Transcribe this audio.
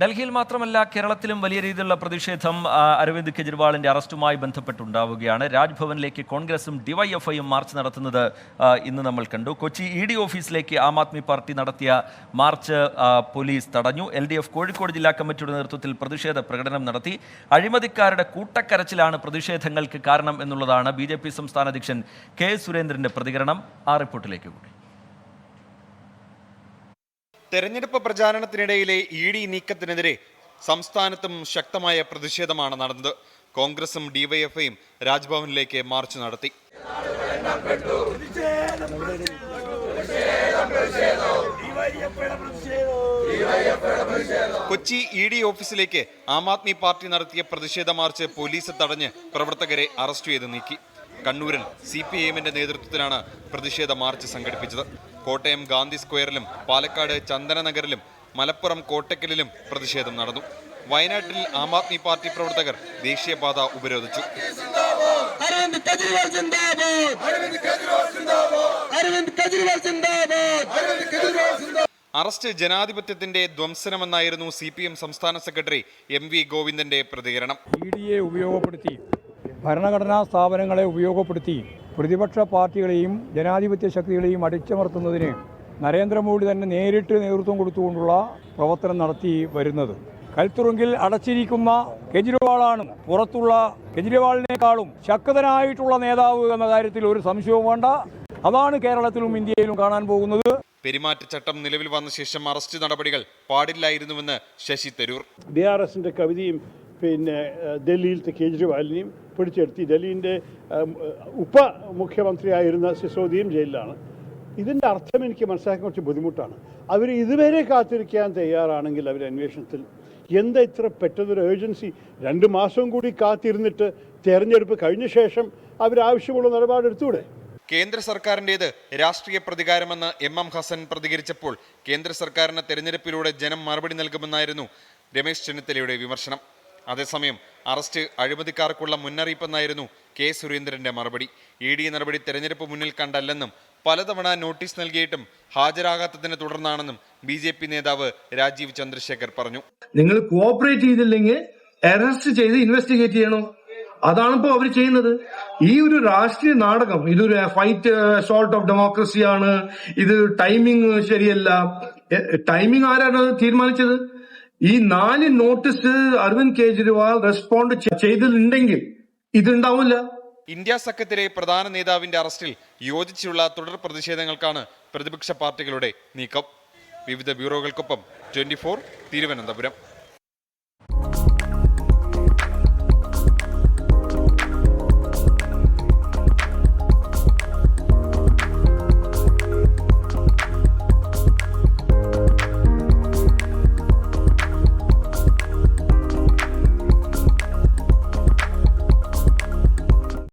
ഡൽഹിയിൽ മാത്രമല്ല കേരളത്തിലും വലിയ രീതിയിലുള്ള പ്രതിഷേധം അരവിന്ദ് കെജ്രിവാളിന്റെ അറസ്റ്റുമായി ബന്ധപ്പെട്ടുണ്ടാവുകയാണ്. രാജ്ഭവനിലേക്ക് കോൺഗ്രസും ഡിവൈഎഫ്ഐയും മാർച്ച് നടത്തുന്നത് ഇന്ന് നമ്മൾ കണ്ടു. കൊച്ചി ഇ ഡി ഓഫീസിലേക്ക് ആം ആദ്മി പാർട്ടി നടത്തിയ മാർച്ച് പോലീസ് തടഞ്ഞു. എൽ ഡി എഫ് കോഴിക്കോട് ജില്ലാ കമ്മിറ്റിയുടെ നേതൃത്വത്തിൽ പ്രതിഷേധ പ്രകടനം നടത്തി. അഴിമതിക്കാരുടെ കൂട്ടക്കരച്ചിലാണ് പ്രതിഷേധങ്ങൾക്ക് കാരണം എന്നുള്ളതാണ് ബി സംസ്ഥാന അധ്യക്ഷൻ കെ സുരേന്ദ്രന്റെ പ്രതികരണം. ആ റിപ്പോർട്ടിലേക്ക് കൂടി. തെരഞ്ഞെടുപ്പ് പ്രചാരണത്തിനിടയിലെ ഇ ഡി നീക്കത്തിനെതിരെ സംസ്ഥാനത്തും ശക്തമായ പ്രതിഷേധമാണ് നടന്നത്. കോൺഗ്രസും ഡിവൈഎഫ്ഐയും രാജ്ഭവനിലേക്ക് മാർച്ച് നടത്തി. കൊച്ചി ഇ ഡി ഓഫീസിലേക്ക് ആം ആദ്മി പാർട്ടി നടത്തിയ പ്രതിഷേധ മാർച്ച് പോലീസ് തടഞ്ഞ് പ്രവർത്തകരെ അറസ്റ്റ് ചെയ്ത് നീക്കി. കണ്ണൂരിൽ സി പി ഐ എമ്മിന്റെ നേതൃത്വത്തിലാണ് പ്രതിഷേധ മാർച്ച് സംഘടിപ്പിച്ചത്. കോട്ടയം ഗാന്ധി സ്ക്വയറിലും പാലക്കാട് ചന്ദനനഗറിലും മലപ്പുറം കോട്ടക്കലിലും പ്രതിഷേധം നടന്നു. വയനാട്ടിൽ ആം ആദ്മി പാർട്ടി പ്രവർത്തകർ ദേശീയപാത ഉപരോധിച്ചു. അറസ്റ്റ് ജനാധിപത്യത്തിന്റെ ധ്വംസനമെന്നായിരുന്നു സി പി എം സംസ്ഥാന സെക്രട്ടറി എം വി ഗോവിന്ദന്റെ പ്രതികരണം. ഉപയോഗപ്പെടുത്തി ഭരണഘടനാ സ്ഥാപനങ്ങളെ ഉപയോഗപ്പെടുത്തി പ്രതിപക്ഷ പാർട്ടികളെയും ജനാധിപത്യ ശക്തികളെയും അടിച്ചമർത്തുന്നതിന് നരേന്ദ്രമോദി തന്നെ നേരിട്ട് നേതൃത്വം കൊടുത്തുകൊണ്ടുള്ള പ്രവർത്തനം നടത്തി വരുന്നത്. കൽത്തുറുങ്കിൽ അടച്ചിരിക്കുന്ന കെജ്രിവാളാണ് പുറത്തുള്ള കെജ്രിവാളിനേക്കാളും ശക്തനായിട്ടുള്ള നേതാവ് എന്ന കാര്യത്തിൽ ഒരു സംശയവും വേണ്ട. അതാണ് കേരളത്തിലും ഇന്ത്യയിലും കാണാൻ പോകുന്നത്. പെരുമാറ്റച്ചട്ടം നിലവിൽ വന്ന ശേഷം അറസ്റ്റ് നടപടികൾ പാടില്ലായിരുന്നുവെന്ന് ശശി തരൂർ. ഡി ആർ എസിന്റെ കവിതയും പിന്നെ ഡൽഹിയിലത്തെ കേജ്രിവാലിനെയും പിടിച്ചെടുത്തി. ഡൽഹിന്റെ ഉപ മുഖ്യമന്ത്രിയായിരുന്ന സിസോദിയും ജയിലിലാണ്. ഇതിന്റെ അർത്ഥം എനിക്ക് മനസ്സിലാക്കാൻ കുറച്ച് ബുദ്ധിമുട്ടാണ്. അവർ ഇതുവരെ കാത്തിരിക്കാൻ തയ്യാറാണെങ്കിൽ അവർ അന്വേഷണത്തിൽ എന്താ ഇത്ര പെട്ടെന്നൊരു ഏജൻസി രണ്ട് മാസം കൂടി കാത്തിരുന്നിട്ട് തെരഞ്ഞെടുപ്പ് കഴിഞ്ഞ ശേഷം അവർ ആവശ്യമുള്ള നിലപാടെടുത്തൂടെ കേന്ദ്ര സർക്കാരിന്റേത് രാഷ്ട്രീയ പ്രതികാരമെന്ന് എം എം ഹസൻ പ്രതികരിച്ചപ്പോൾ കേന്ദ്ര സർക്കാരിന് തെരഞ്ഞെടുപ്പിലൂടെ ജനം മറുപടി നൽകുമെന്നായിരുന്നു രമേശ് ചെന്നിത്തലയുടെ വിമർശനം. അതേസമയം അറസ്റ്റ് അഴിമതിക്കാർക്കുള്ള മുന്നറിയിപ്പെന്നായിരുന്നു കെ സുരേന്ദ്രന്റെ മറുപടി. ഇ ഡി നടപടി തെരഞ്ഞെടുപ്പ് മുന്നിൽ കണ്ടല്ലെന്നും പലതവണ നോട്ടീസ് നൽകിയിട്ടും ഹാജരാകാത്തതിനെ തുടർന്നാണെന്നും ബി ജെ പി നേതാവ് രാജീവ് ചന്ദ്രശേഖർ പറഞ്ഞു. നിങ്ങൾ കോഓപ്പറേറ്റ് ചെയ്തില്ലെങ്കിൽ അറസ്റ്റ് ചെയ്ത് ഇൻവെസ്റ്റിഗേറ്റ് ചെയ്യണോ? അതാണ് ഇപ്പോൾ അവർ ചെയ്യുന്നത്. ഈ ഒരു രാഷ്ട്രീയ നാടകം ഇതൊരു ഫൈറ്റ് ഷോർട്ട് ഓഫ് ഡെമോക്രസിയാണ് ഇത് ടൈമിംഗ് ശരിയല്ല. ടൈമിംഗ് ആരാണ് തീരുമാനിച്ചത്? ഈ നാല് നോട്ടീസ് അരവിന്ദ് കെജ്രിവാൾ റെസ്പോണ്ട് ചെയ്തിട്ടുണ്ടെങ്കിൽ ഇതുണ്ടാവില്ല. ഇന്ത്യ സഖ്യത്തിലെ പ്രധാന നേതാവിന്റെ അറസ്റ്റിൽ യോജിച്ചുള്ള തുടർ പ്രതിഷേധങ്ങൾക്കാണ് പ്രതിപക്ഷ പാർട്ടികളുടെ നീക്കം. വിവിധ ബ്യൂറോകൾക്കൊപ്പം ട്വന്റി ഫോർ തിരുവനന്തപുരം.